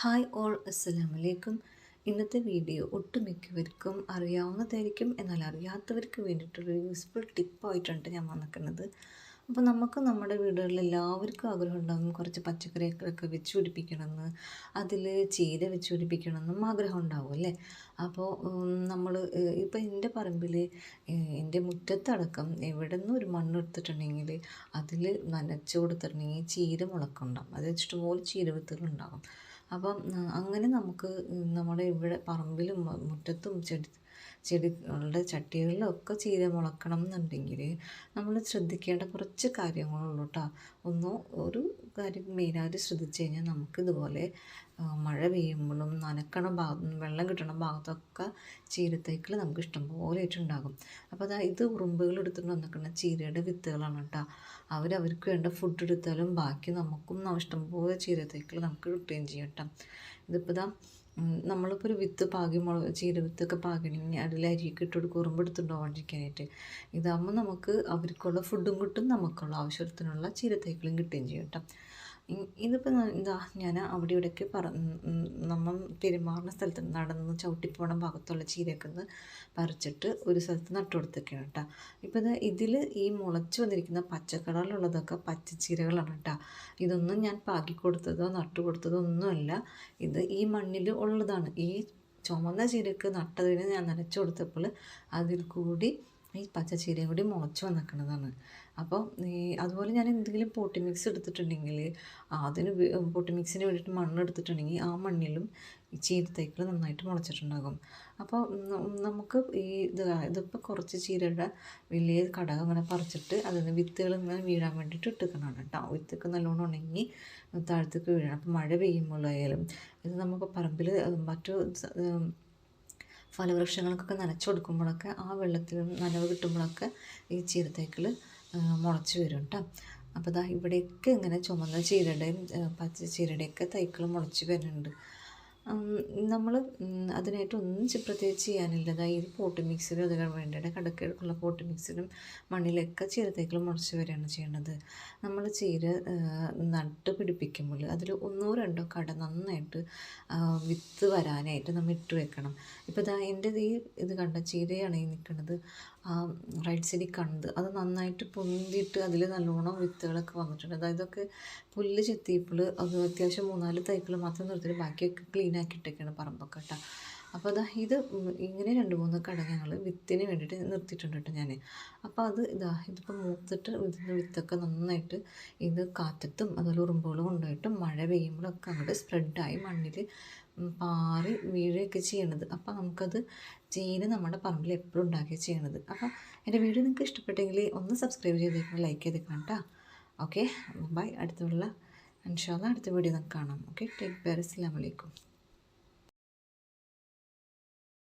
Hi all അസ്സലാം വലൈക്കും ഇന്നത്തെ വീഡിയോ ഒട്ടുമിക്കവർക്കും അറിയാവുന്നതായിരിക്കും. എന്നാൽ അറിയാത്തവർക്ക് വേണ്ടിയിട്ടൊരു യൂസ്ഫുൾ ടിപ്പായിട്ടാണ് ഞാൻ വന്നിരിക്കുന്നത്. അപ്പോൾ നമുക്ക് നമ്മുടെ വീടുകളിൽ എല്ലാവർക്കും ആഗ്രഹം ഉണ്ടാകും. കുറച്ച് പച്ചക്കറികളൊക്കെ വെച്ച് പിടിപ്പിക്കണമെന്ന് അതിൽ ചീര വെച്ച് പിടിപ്പിക്കണമെന്നും ആഗ്രഹം ഉണ്ടാവും അല്ലേ? അപ്പോൾ നമ്മൾ ഇപ്പോൾ എന്റെ പറമ്പിൽ എന്റെ മുറ്റത്തടക്കം എവിടെ നിന്ന് ഒരു മണ്ണ് എടുത്തിട്ടുണ്ടെങ്കിൽ അതിൽ നനച്ച് കൊടുത്തിട്ടുണ്ടെങ്കിൽ ചീര മുളക്കുണ്ടാകും അത് ഇഷ്ടംപോലെ ചീര വിത്തുകളുണ്ടാകും. അപ്പം അങ്ങനെ നമുക്ക് നമ്മുടെ ഇവിടെ പറമ്പിലും മുറ്റത്തും ചെടി ചെടികളുടെ ചട്ടികളിലൊക്കെ ചീര മുളക്കണം എന്നുണ്ടെങ്കിൽ നമ്മൾ ശ്രദ്ധിക്കേണ്ട കുറച്ച് കാര്യങ്ങളുള്ളൂ കേട്ടോ ഒന്ന് ഒരു കാര്യം മെയിനായിട്ട് ശ്രദ്ധിച്ചു കഴിഞ്ഞാൽ നമുക്കിതുപോലെ മഴ പെയ്യുമ്പോഴും നനക്കണ ഭാഗത്തും വെള്ളം കിട്ടണ ഭാഗത്തൊക്കെ ചീരത്തൈക്കൾ നമുക്ക് ഇഷ്ടംപോലെ ആയിട്ടുണ്ടാകും അപ്പോൾ അതാ ഇത് ഉറുമ്പുകൾ എടുത്തിട്ട് വന്നിരിക്കുന്ന ചീരയുടെ വിത്തുകളാണ് കേട്ടോ. അവരവർക്ക് വേണ്ട ഫുഡ് എടുത്താലും ബാക്കി നമുക്കും ഇഷ്ടംപോലെ ചീരത്തൈക്കൾ നമുക്ക് കിട്ടുകയും ചെയ്യും കേട്ടോ. ഇതിപ്പോൾ ഇതാ നമ്മളിപ്പോൾ ഒരു വിത്ത് പാകി മുളക് ചീര വിത്തൊക്കെ പാകണമെങ്കിൽ അതിൽ അരിയൊക്കെ ഇട്ട് കുറുമ്പെടുത്തുണ്ടോ ഓടിക്കാനായിട്ട് ഇതാകുമ്പോൾ നമുക്ക് അവർക്കുള്ള ഫുഡും കിട്ടും നമുക്കുള്ള ആവശ്യത്തിനുള്ള ചീരത്തൈക്കളും കിട്ടുകയും ചെയ്യും കേട്ടോ. ഇതിപ്പോൾ എന്താ ഞാൻ അവിടെ ഇവിടെയൊക്കെ പറ നമ്മൾ പെരുമാറുന്ന സ്ഥലത്ത് നടന്ന് ചവിട്ടിപ്പോണ ഭാഗത്തുള്ള ചീരയൊക്കെ ഒന്ന് പറിച്ചിട്ട് ഒരു സ്ഥലത്ത് നട്ടു കൊടുത്തൊക്കെയാണ് കേട്ടോ ഇപ്പോൾ ഇത് ഇതിൽ ഈ മുളച്ച് വന്നിരിക്കുന്ന പച്ച കളറിലുള്ളതൊക്കെ പച്ചച്ചീരകളാണ് കേട്ടോ ഇതൊന്നും ഞാൻ പാകി കൊടുത്തതോ നട്ടു കൊടുത്തതോ ഒന്നുമല്ല. ഇത് ഈ മണ്ണിൽ ഉള്ളതാണ്. ഈ ചുമന്ന ചീരക്ക് നട്ടതിന് ഞാൻ നനച്ചു കൊടുത്തപ്പോൾ അതിൽ കൂടി ഈ പച്ചച്ചീരയും കൂടി മുളച്ച് വന്നിരിക്കുന്നതാണ് അപ്പോൾ ഈ അതുപോലെ ഞാൻ എന്തെങ്കിലും പോട്ടി മിക്സ് എടുത്തിട്ടുണ്ടെങ്കിൽ അതിന് പോട്ടി മിക്സിന് വേണ്ടിയിട്ട് മണ്ണ് എടുത്തിട്ടുണ്ടെങ്കിൽ ആ മണ്ണിലും ഈ ചീരത്തൈക്കൾ നന്നായിട്ട് മുളച്ചിട്ടുണ്ടാകും. അപ്പോൾ നമുക്ക് ഈ ഇത് ഇതിപ്പോൾ കുറച്ച് ചീരയുടെ വലിയ കടകം ഇങ്ങനെ പറിച്ചിട്ട് അതിൽ നിന്ന് വിത്തുകൾ ഇങ്ങനെ വീഴാൻ വേണ്ടിയിട്ട് ഇട്ടിക്കണം കേട്ടോ. വിത്തൊക്കെ നല്ലോണം ഉണങ്ങി താഴത്തേക്ക് വീഴണം. അപ്പോൾ മഴ പെയ്യുമ്പോഴായാലും ഇത് നമുക്ക് പറമ്പിൽ മറ്റു ഫലവൃക്ഷങ്ങൾക്കൊക്കെ നനച്ചു കൊടുക്കുമ്പോഴൊക്കെ ആ വെള്ളത്തിൽ നനവ് കിട്ടുമ്പോഴൊക്കെ ഈ ചീരത്തേക്കൾ മുളച്ച് വരും കേട്ടോ അപ്പോൾ ഇതാ ഇവിടെയൊക്കെ ഇങ്ങനെ ചുമന്ന ചീരയുടെയും പച്ച ചീരയുടെയൊക്കെ തൈക്കൾ മുളച്ച് വരുന്നുണ്ട്. നമ്മൾ അതിനായിട്ട് ഒന്നും പ്രത്യേകിച്ച് ചെയ്യാനില്ല. അതായത് പോട്ട് മിക്സിലും അത് വേണ്ടിയിട്ട് കടക്കുള്ള പോട്ട് മിക്സിലും മണ്ണിലൊക്കെ ചീരത്തേക്കിലും മുളച്ച് വരികയാണ് ചെയ്യേണ്ടത് നമ്മൾ ചീര നട്ട് പിടിപ്പിക്കുമ്പോൾ അതിൽ ഒന്നോ രണ്ടോ കട നന്നായിട്ട് വിത്ത് വരാനായിട്ട് നമ്മൾ ഇട്ട് വെക്കണം. ഇപ്പോൾ ഇതാ എന്റെ ഈ ഇത് കണ്ട ചീരയാണ് ഈ നിൽക്കുന്നത് ആ റൈറ്റ് സൈഡിൽ കണ്ടത് അത് നന്നായിട്ട് പൊന്തിയിട്ട് അതിൽ നല്ലോണം വിത്തുകളൊക്കെ വന്നിട്ടുണ്ട്. അതായത് ഇതൊക്കെ പുല്ല് ചെത്തിയപ്പോൾ അത് അത്യാവശ്യം മൂന്നാൽ തൈക്കൾ മാത്രം നിർത്തിയിട്ട് ബാക്കിയൊക്കെ ക്ലീൻ ആക്കിയിട്ടൊക്കെയാണ് പറമ്പൊക്കെ കേട്ടോ. അപ്പോൾ അതാ ഇത് ഇങ്ങനെ രണ്ട് മൂന്ന് കടകങ്ങൾ വിത്തിന് വേണ്ടിയിട്ട് നിർത്തിയിട്ടുണ്ട് കേട്ടോ ഞാൻ അപ്പോൾ അത് ഇതാ ഇതിപ്പോൾ മൂത്തിട്ട് ഇതിന്റെ വിത്തൊക്കെ നന്നായിട്ട് ഇത് കാറ്റത്തും അതുപോലെ ഉറുമ്പുകൾ കൊണ്ടുപോയിട്ടും മഴ പെയ്യുമ്പോഴൊക്കെ അങ്ങോട്ട് സ്പ്രെഡായി മണ്ണിൽ പാറി വീഴുകയൊക്കെ ചെയ്യണത്. അപ്പോൾ നമുക്കത് ചീന നമ്മുടെ പറമ്പിൽ എപ്പോഴും ഉണ്ടാക്കുകയാണ് ചെയ്യണത്. അപ്പോൾ എന്റെ വീഡിയോ നിങ്ങൾക്ക് ഇഷ്ടപ്പെട്ടെങ്കിൽ ഒന്ന് സബ്സ്ക്രൈബ് ചെയ്തേക്കണം ലൈക്ക് ചെയ്തേക്കണം കേട്ടോ. Okay bye. അടുത്തുള്ള ഇൻഷാല്ല അടുത്ത വീഡിയോ നമുക്ക് കാണാം. Okay take care. അസ്സാം വലൈക്കും